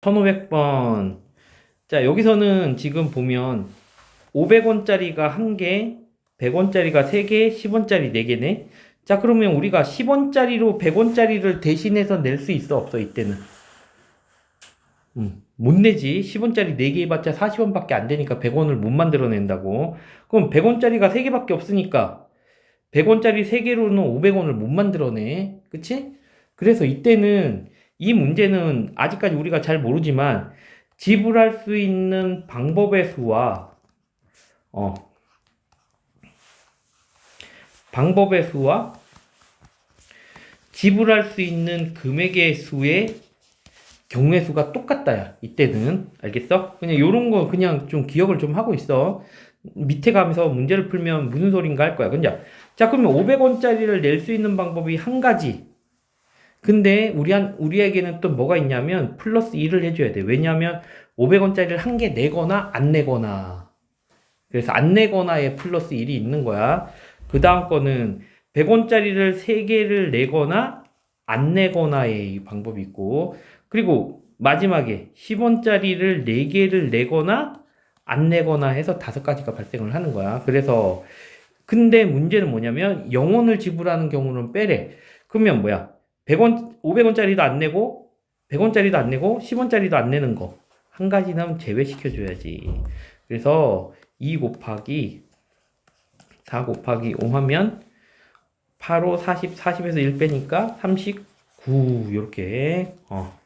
1500번. 자, 여기서는 지금 보면 500원짜리가 1개, 100원짜리가 3개, 10원짜리 4개네. 자, 그러면 우리가 10원짜리로 100원짜리를 대신해서 낼 수 있어, 없어, 이때는? 음, 못 내지. 10원짜리 4개 해봤자 40원밖에 안 되니까 100원을 못 만들어낸다고. 그럼 100원짜리가 3개밖에 없으니까 100원짜리 3개로는 500원을 못 만들어내. 그치? 그래서 이때는 이 문제는 아직까지 우리가 잘 모르지만 지불할 수 있는 방법의 수와 어 방법의 수와 지불할 수 있는 금액의 수의 경우의 수가 똑같다야. 이때는 알겠어? 그냥 요런 거 그냥 좀 기억을 좀 하고 있어. 밑에 가면서 문제를 풀면 무슨 소린가 할 거야. 근데 자 그러면 500원짜리를 낼 수 있는 방법이 한 가지. 근데 우리 한 우리에게는 또 뭐가 있냐면 플러스 1을 해줘야 돼. 왜냐하면 500원짜리를 한 개 내거나 안 내거나. 그래서 안 내거나에 플러스 1이 있는 거야. 그 다음 거는 100원짜리를 3개를 내거나 안 내거나의 이 방법이 있고, 그리고 마지막에 10원짜리를 4개를 내거나 안 내거나 해서 다섯 가지가 발생을 하는 거야. 그래서, 근데 문제는 뭐냐면, 0원을 지불하는 경우는 빼래. 그러면 뭐야? 100원, 500원짜리도 안 내고, 100원짜리도 안 내고, 10원짜리도 안 내는 거. 한 가지는 제외시켜줘야지. 그래서 2 곱하기 4 곱하기 5 하면 8, 5, 40, 40에서 1 빼니까 39, 이렇게. 어.